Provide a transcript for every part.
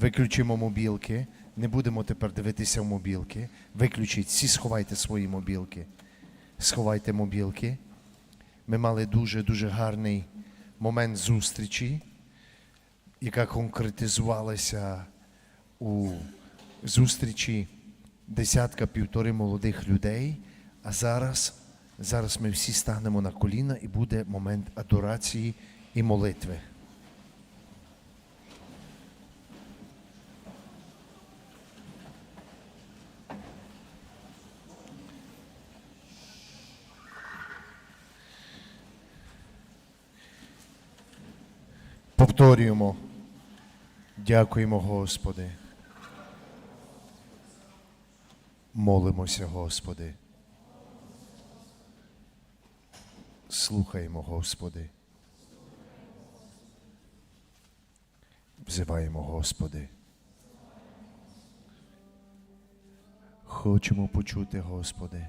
Виключимо мобілки. Не будемо тепер дивитися в мобілки. Виключіть, всі сховайте свої мобілки. Сховайте мобілки. Ми мали дуже-дуже гарний момент зустрічі, яка конкретизувалася у зустрічі десятка півтори молодих людей. А зараз, зараз ми всі станемо на коліна і буде момент адорації і молитви. Повторюємо. Дякуємо, Господи. Молимося, Господи. Слухаємо, Господи. Взиваємо, Господи. Хочемо почути, Господи.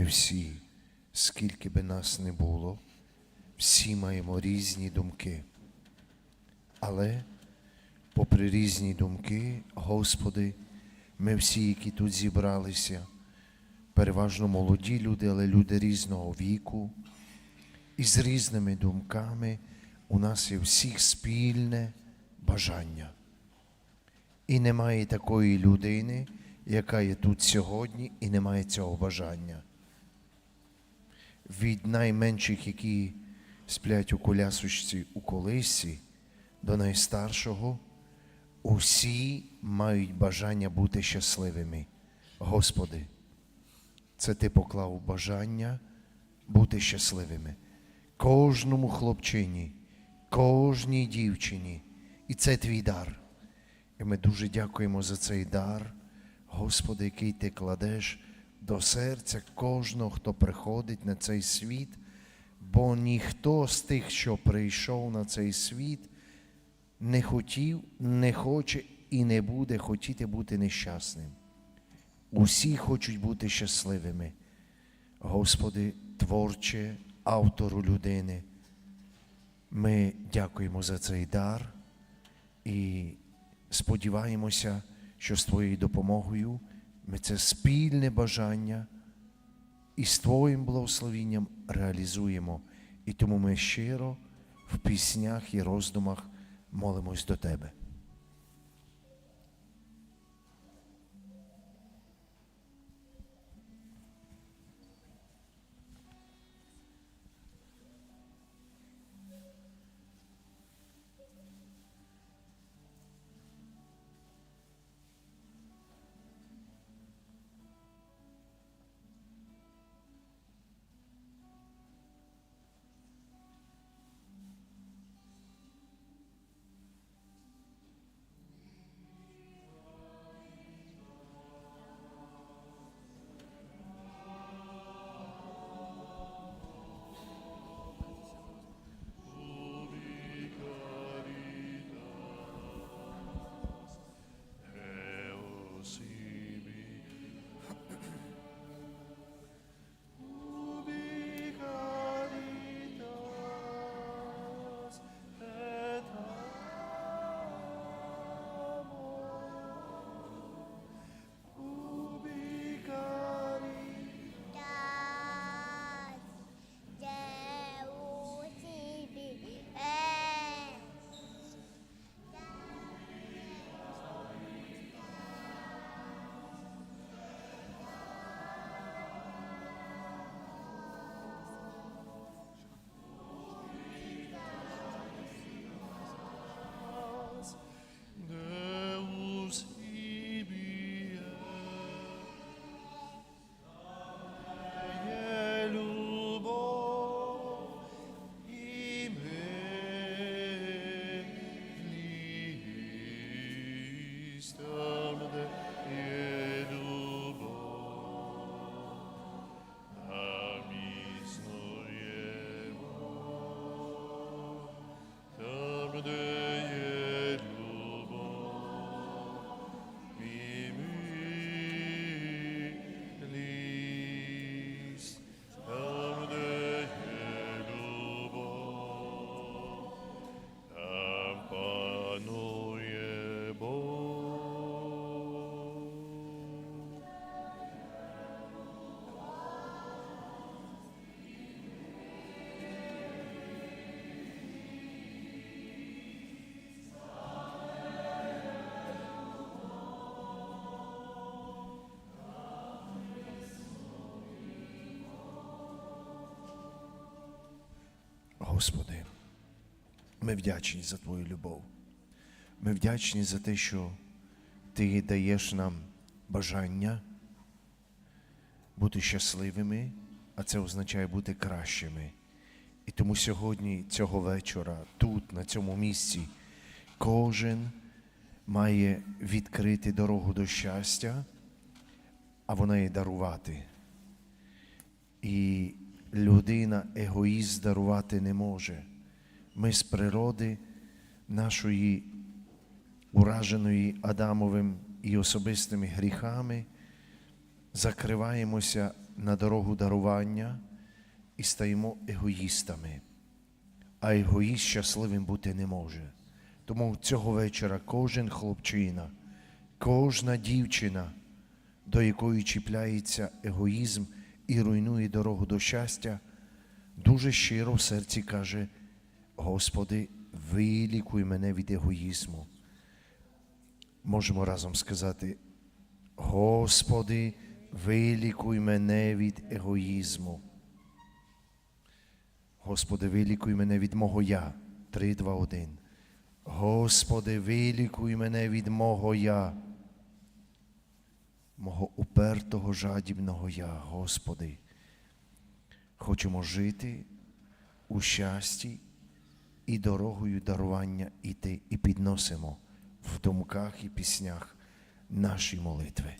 Ми всі, скільки би нас не було, всі маємо різні думки. Але, попри різні думки, Господи, ми всі, які тут зібралися, переважно молоді люди, але люди різного віку, і з різними думками у нас є всіх спільне бажання. І немає такої людини, яка є тут сьогодні, і не має цього бажання. Від найменших, які сплять у колясочці у колисці, до найстаршого, усі мають бажання бути щасливими. Господи, це Ти поклав бажання бути щасливими. Кожному хлопчині, кожній дівчині. І це твій дар. І ми дуже дякуємо за цей дар, Господи, який Ти кладеш до серця кожного, хто приходить на цей світ, бо ніхто з тих, що прийшов на цей світ, не хотів, не хоче і не буде хотіти бути нещасним. Усі хочуть бути щасливими. Господи, творче, автору людини. Ми дякуємо за цей дар. І сподіваємося, що з Твоєю допомогою ми це спільне бажання і з Твоїм благословінням реалізуємо. І тому ми щиро в піснях і роздумах молимось до Тебе. Господи, ми вдячні за Твою любов. Ми вдячні за те, що Ти даєш нам бажання бути щасливими, а це означає бути кращими. І тому сьогодні, цього вечора, тут, на цьому місці, кожен має відкрити дорогу до щастя, а вона є дарувати. І людина егоїст дарувати не може. Ми з природи нашої ураженої Адамовим і особистими гріхами закриваємося на дорогу дарування і стаємо егоїстами. А егоїст щасливим бути не може. Тому цього вечора кожен хлопчина, кожна дівчина, до якої чіпляється егоїзм і руйнує дорогу до щастя, дуже щиро в серці каже: Господи, вилікуй мене від егоїзму. Можемо разом сказати: Господи, вилікуй мене від егоїзму. Господи, вилікуй мене від мого я. 3, 2, 1. Господи, вилікуй мене від мого я, мого упертого жадібного я, Господи. Хочемо жити у щасті і дорогою дарування іти, і підносимо в думках і піснях наші молитви.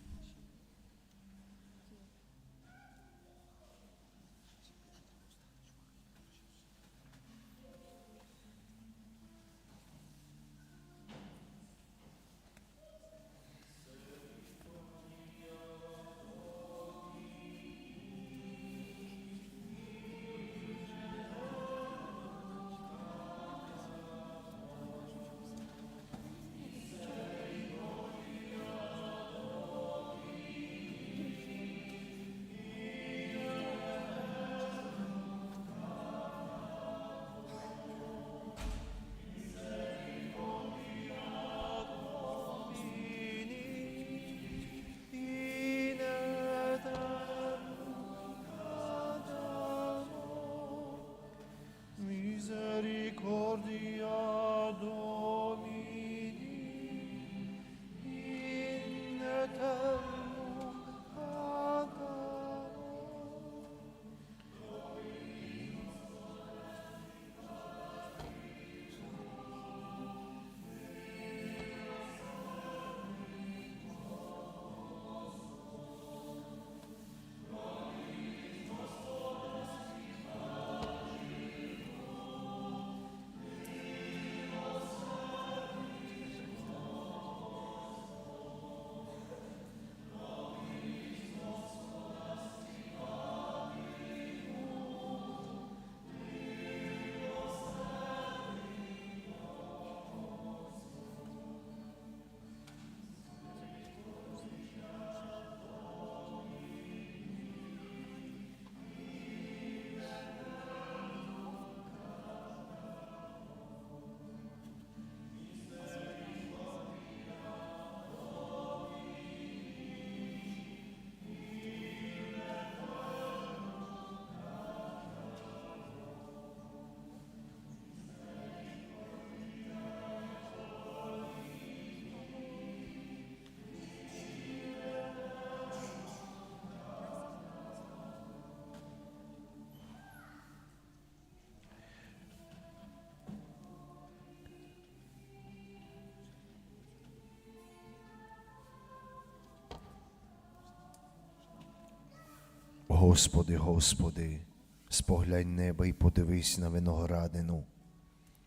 Господи, Господи, споглянь неба і подивись на виноградину,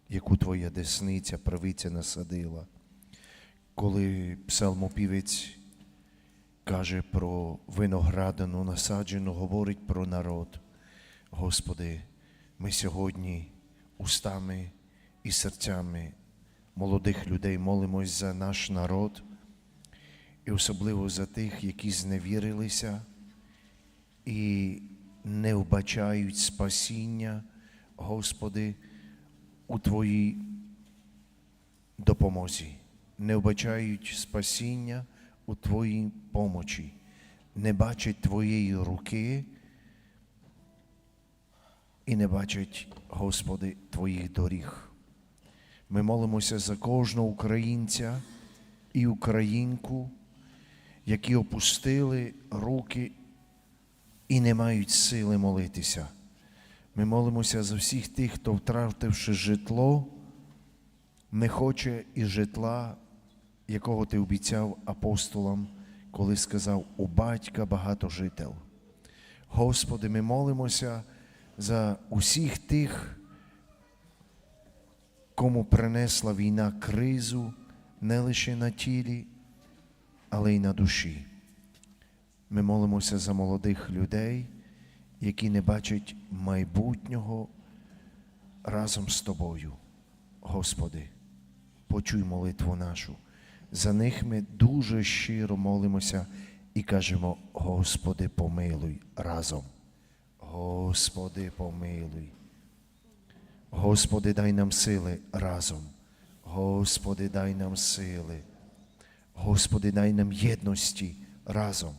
яку Твоя десниця правиця насадила. Коли псалмопівець каже про виноградину насаджену, говорить про народ. Господи, ми сьогодні устами і серцями молодих людей молимось за наш народ і особливо за тих, які зневірилися і не вбачають спасіння, Господи, у Твоїй допомозі, не вбачають спасіння у Твоїй помочі, не бачать Твоєї руки і не бачать, Господи, Твоїх доріг. Ми молимося за кожного українця і українку, які опустили руки і не мають сили молитися. Ми молимося за всіх тих, хто, втративши житло, не хоче і житла, якого ти обіцяв апостолам, коли сказав, у батька багато жител. Господи, ми молимося за усіх тих, кому принесла війна кризу не лише на тілі, але й на душі. Ми молимося за молодих людей, які не бачать майбутнього разом з тобою. Господи, почуй молитву нашу. За них ми дуже щиро молимося і кажемо: Господи, помилуй разом. Господи, помилуй. Господи, дай нам сили разом. Господи, дай нам сили. Господи, дай нам єдності разом.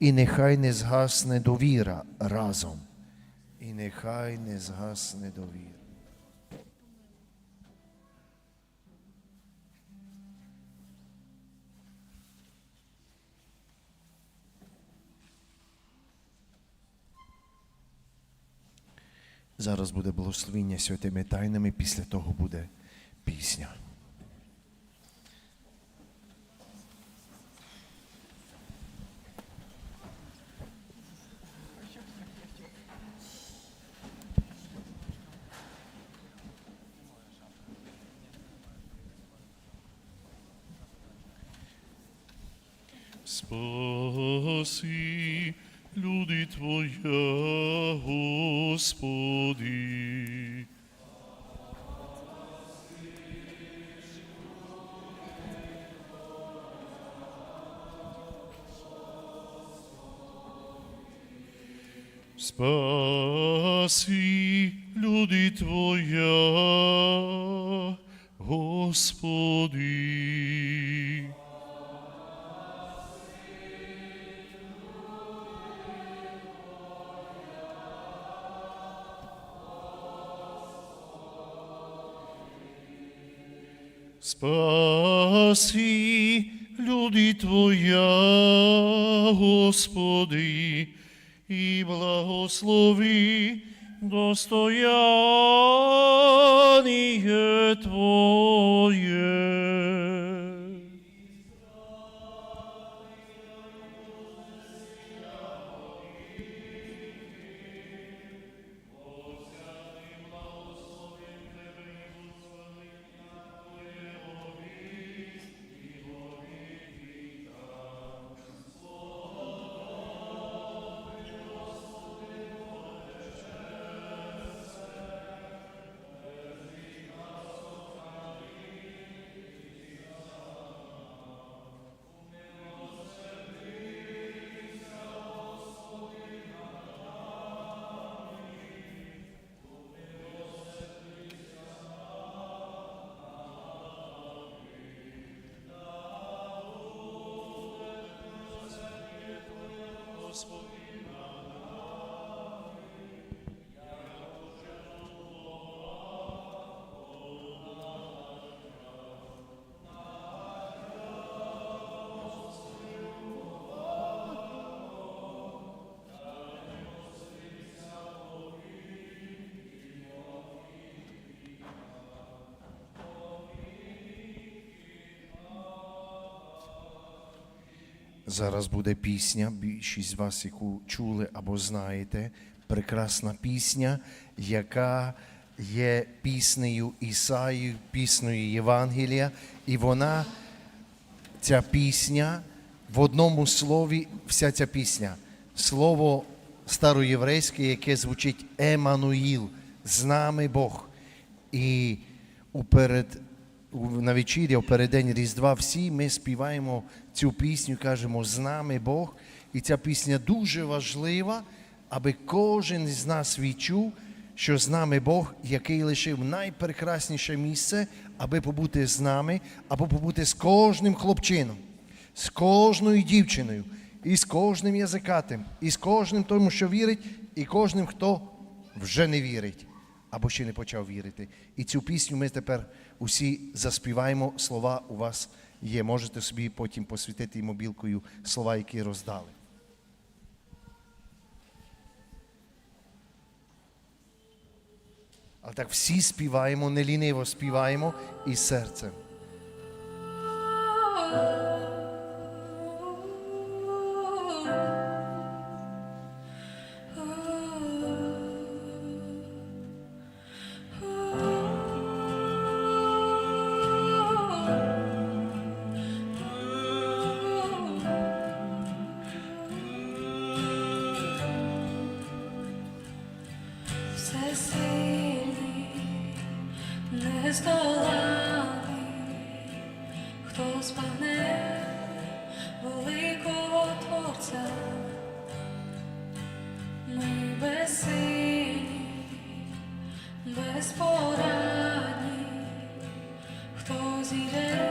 І нехай не згасне довіра разом. І нехай не згасне довіра. Зараз буде благословіння святими тайнами, після того буде пісня. Спаси люди Твоя, Господи. Спаси люди Твоя, Господи. Спаси люди Твоя, Господи, і благослови достояние Твоє. Зараз буде пісня, більшість з вас, яку чули або знаєте, прекрасна пісня, яка є піснею Ісаї, піснею Євангелія, і вона, ця пісня, в одному слові, вся ця пісня, слово староєврейське, яке звучить Емануїл, з нами Бог. І уперед, на вечір'я, у переддень Різдва, всі ми співаємо цю пісню, кажемо з нами Бог. І ця пісня дуже важлива, аби кожен з нас відчув, що з нами Бог, який лишив найпрекрасніше місце, аби побути з нами, або побути з кожним хлопчином, з кожною дівчиною, і з кожним язикатим, і з кожним тому, що вірить, і кожним, хто вже не вірить або ще не почав вірити. І цю пісню ми тепер усі заспіваємо. Слова у вас є. Можете собі потім посвітити мобілкою слова, які роздали. Але так всі співаємо, не ліниво співаємо із серцем. Нездоланий, хто збагне великого Творця, ми безсильні, безпорадні, хто зійде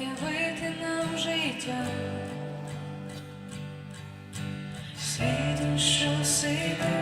явити нам життя. Світом, що сидить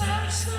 outside.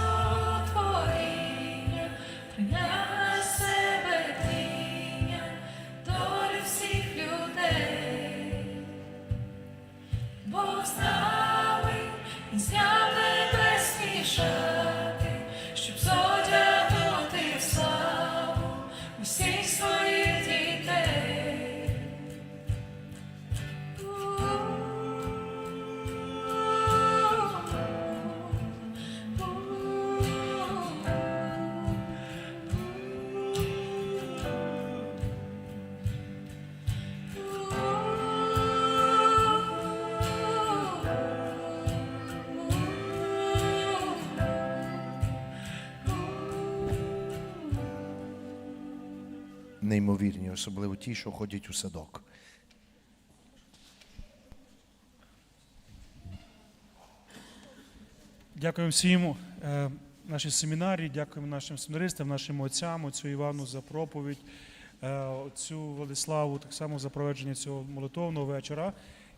Неймовірні, особливо ті, що ходять у садок. Дякуємо всім е, нашій семінарі, дякуємо нашим семінаристам, нашим отцям, отцю Івану за проповідь, е, отцю Владиславу так само за проведення цього молитовного вечора.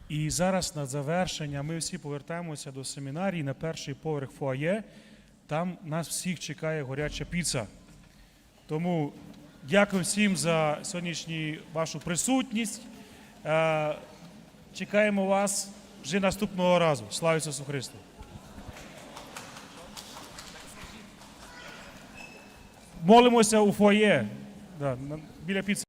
І зараз на завершення ми всі повертаємося до семінарії на перший поверх фоє. Там нас всіх чекає горяча піца. Тому дякую всім за сьогоднішню вашу присутність. Е, Чекаємо вас вже наступного разу. Слава Ісусу Христу! Молимося у фоє. Біля піци.